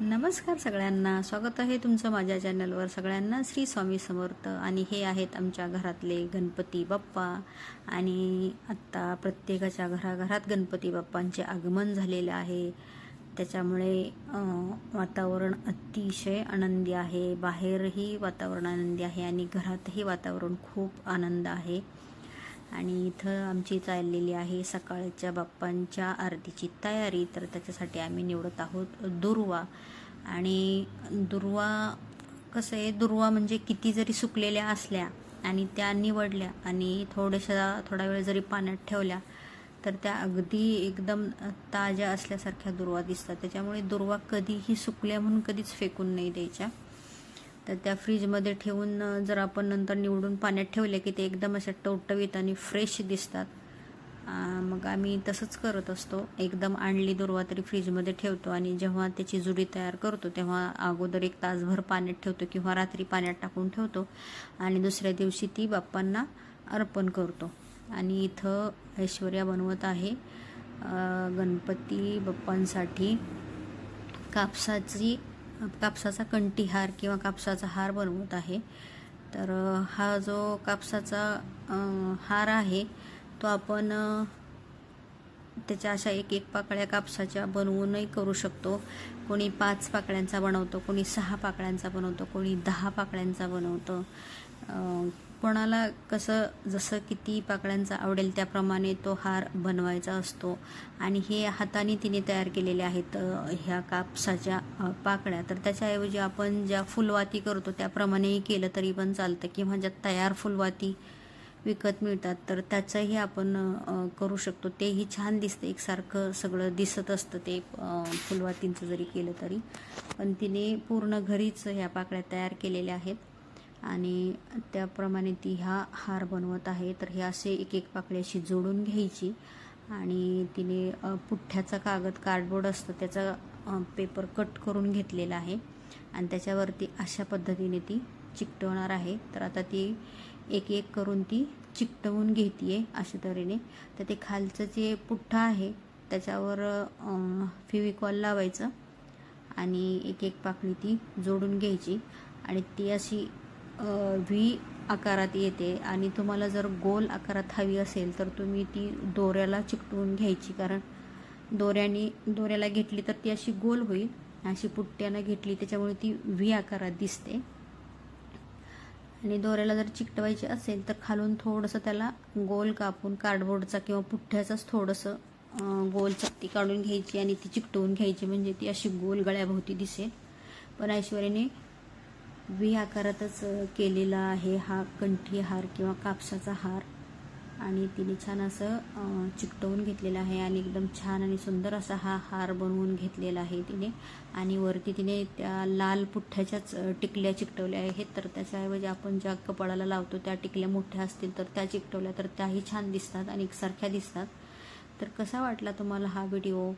नमस्कार सगळ्यांना. स्वागत आहे तुमचं माझ्या चॅनलवर सगळ्यांना श्री स्वामी समर्थ आणि हे आहेत आमच्या घरातले गणपती बाप्पा. आणि आत्ता प्रत्येकाच्या घराघरात गणपती बाप्पांचे आगमन झालेले आहे. त्याच्यामुळे वातावरण अतिशय आनंदी आहे. बाहेरही वातावरण आनंदी आहे आणि घरातही वातावरण खूप आनंद आहे. आणि इथं आमची चाललेली आहे सकाळच्या बाप्पांच्या आरतीची तयारी. तर त्याच्यासाठी आम्ही निवडत आहोत दुर्वा. आणि दुर्वा कसं आहे दुर्वा म्हणजे किती जरी सुकलेल्या असल्या आणि त्या निवडल्या आणि थोड्याशा थोडा वेळ जरी पाण्यात ठेवल्या तर त्या अगदी एकदम ताज्या असल्यासारख्या दुर्वा दिसतात. त्याच्यामुळे दुर्वा कधीही सुकल्या म्हणून कधीच फेकून नाही द्यायच्या. तर त्या फ्रीजमध्ये ठेवून जर आपण नंतर निवडून पाण्यात ठेवले की ते एकदम अशा टवटवीत आणि फ्रेश दिसतात. मग आम्ही तसंच करत असतो. एकदम आणली दुर्वा तरी फ्रीजमध्ये ठेवतो आणि जेव्हा त्याची जुडी तयार करतो तेव्हा अगोदर एक तासभर पाण्यात ठेवतो किंवा रात्री पाण्यात टाकून ठेवतो आणि दुसऱ्या दिवशी ती बाप्पांना अर्पण करतो. आणि इथं ऐश्वर्या बनवत आहे गणपती बाप्पांसाठी कापसाची कापसाचा कंटीहार किंवा कापसाचा हार बनवत आहे. तर हा जो कापसाचा हार आहे तो आपण त्याच्या अशा एक एक पाकळ्या कापसाच्या बनवूनही करू शकतो. कोणी पाच पाकळ्यांचा बनवतो कोणी सहा पाकळ्यांचा बनवतो कोणी दहा पाकळ्यांचा बनवतं. कोणाला कसं जसं किती पाकळ्यांचा आवडेल त्याप्रमाणे तो हार बनवायचा असतो. आणि हे हाताने तिने तयार केलेले आहेत ह्या कापसाच्या पाकळ्या. तर त्याच्याऐवजी आपण ज्या फुलवाती करतो त्याप्रमाणेही केलं तरी पण चालतं. किंवा ज्या तयार फुलवाती विकत मिळतात तर त्याचंही आपण करू शकतो. तेही छान दिसतं. एकसारखं सगळं दिसत असतं ते फुलवातींचं जरी केलं तरी. पण तिने पूर्ण घरीच ह्या पाकळ्या तयार केलेल्या आहेत. आणि त्याप्रमाणे ती हा हार बनवत आहे. तर हे असे एक एक पाकळी अशी जोडून घ्यायची आणि तिने पुठ्ठ्याचा कागद कार्डबोर्ड असतं त्याचा पेपर कट करून घेतलेला आहे. आणि त्याच्यावरती अशा पद्धतीने ती चिकटवणार आहे. तर आता ती एक एक करून ती चिकटवून घेते अशा तऱ्हेने. तर ते खालचं जे पुठ्ठा आहे त्याच्यावर फेविकॉल लावायचं आणि एक एक पाकळी ती जोडून घ्यायची. आणि ती अशी व्ही आकारात येते आणि तुम्हाला जर गोल आकारात हवी असेल तर तुम्ही ती दोऱ्याला चिकटवून घ्यायची. कारण दोऱ्याने दोऱ्याला घेतली तर ती अशी गोल होईल अशी पुट्ट्यानं घेतली त्याच्यामुळे ती व्ही आकारात दिसते. आणि दोऱ्याला जर चिकटवायची असेल तर खालून थोडंसं त्याला गोल कापून कार्डबोर्डचा किंवा पुठ्ठ्याचाच थोडंसं गोल चकती काढून घ्यायची आणि ती चिकटवून घ्यायची. म्हणजे ती अशी गोल गळ्याभोवती दिसेल. पण ऐश्वर्याने व्ही आकारातच केलेला आहे हा कंठी हार किंवा कापसाचा हार. आणि तिने छान असं चिकटवून घेतलेलं आहे आणि एकदम छान आणि सुंदर असा हा हार बनवून घेतलेला आहे तिने. आणि वरती तिने त्या लाल पुठ्ठ्याच्याच टिकल्या चिकटवल्या आहेत. तर त्याच्याऐवजी आपण ज्या कपाळाला लावतो त्या टिकल्या मोठ्या असतील तर त्या चिकटवल्या तर त्याही छान दिसतात आणि एकसारख्या दिसतात. तर कसा वाटला तुम्हाला हा व्हिडिओ?